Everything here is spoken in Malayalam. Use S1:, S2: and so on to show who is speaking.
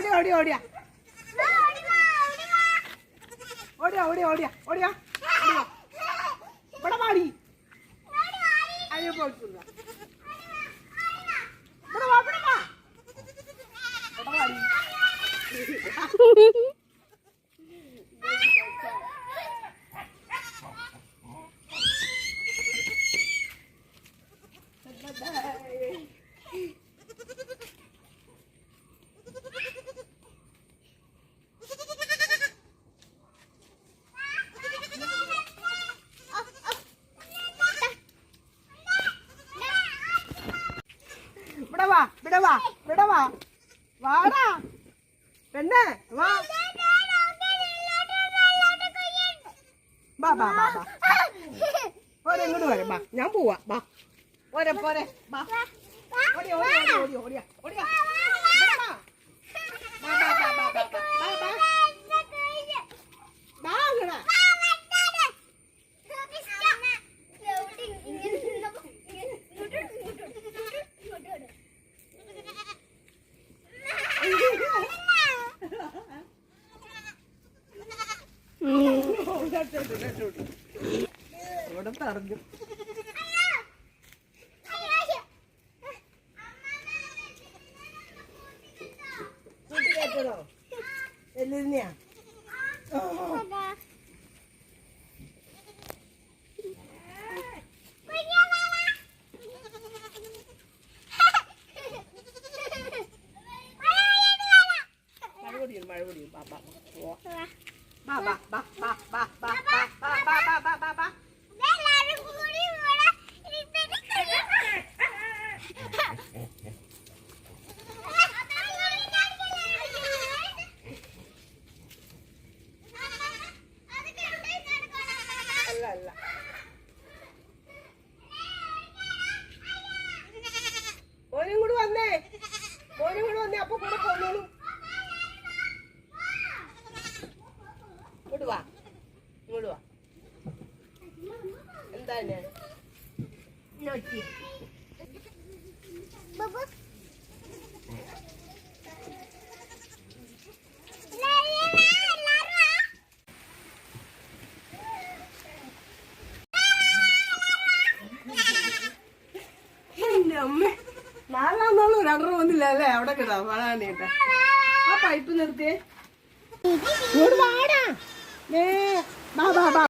S1: ഓടി ഓടി ഓടിയാ. ഓടിയാ ഓടിയാ ഓടിയാ ഓടിയാ. ഇവിടെ മാടി അതിനെ പോയിട്ടില്ല. ഇവിടെ വാ ഇവിടെ വാ. ഇവിടെ മാടി Bye. വാ ഇവിടെ വാ ഇവിടെ വാ വാടാ. പെണ്ണേ വാ. ബാ ബാ ബാ ബാ. ഇങ്ങോട്ട് വരെ ബാ. ഞാൻ പോവാ ബാ. പോരെ പോരെ ബാ. ഓടിയ ഓടിയ ഓടിയ ഓടിയ ഓടിയ ഇവിടെ പറഞ്ഞു എല്ലിനെയാ മഴ പൊടിയും. മഴ പൊടിയും പാപ്പ ഓനും കൂടെ വന്നേ ഓനും കൂടെ വന്നേ അപ്പൊ കൂടെ പോന്നോളൂ എന്താണ് നോക്കി. നാലാം നാളും ഒരു വന്നില്ല അല്ലേ? അവിടെ കേട്ടോ. വളാണിട്ട് ആ പൈപ്പ് നിർത്തിയേ. ഒരുപാടാ 爸上爸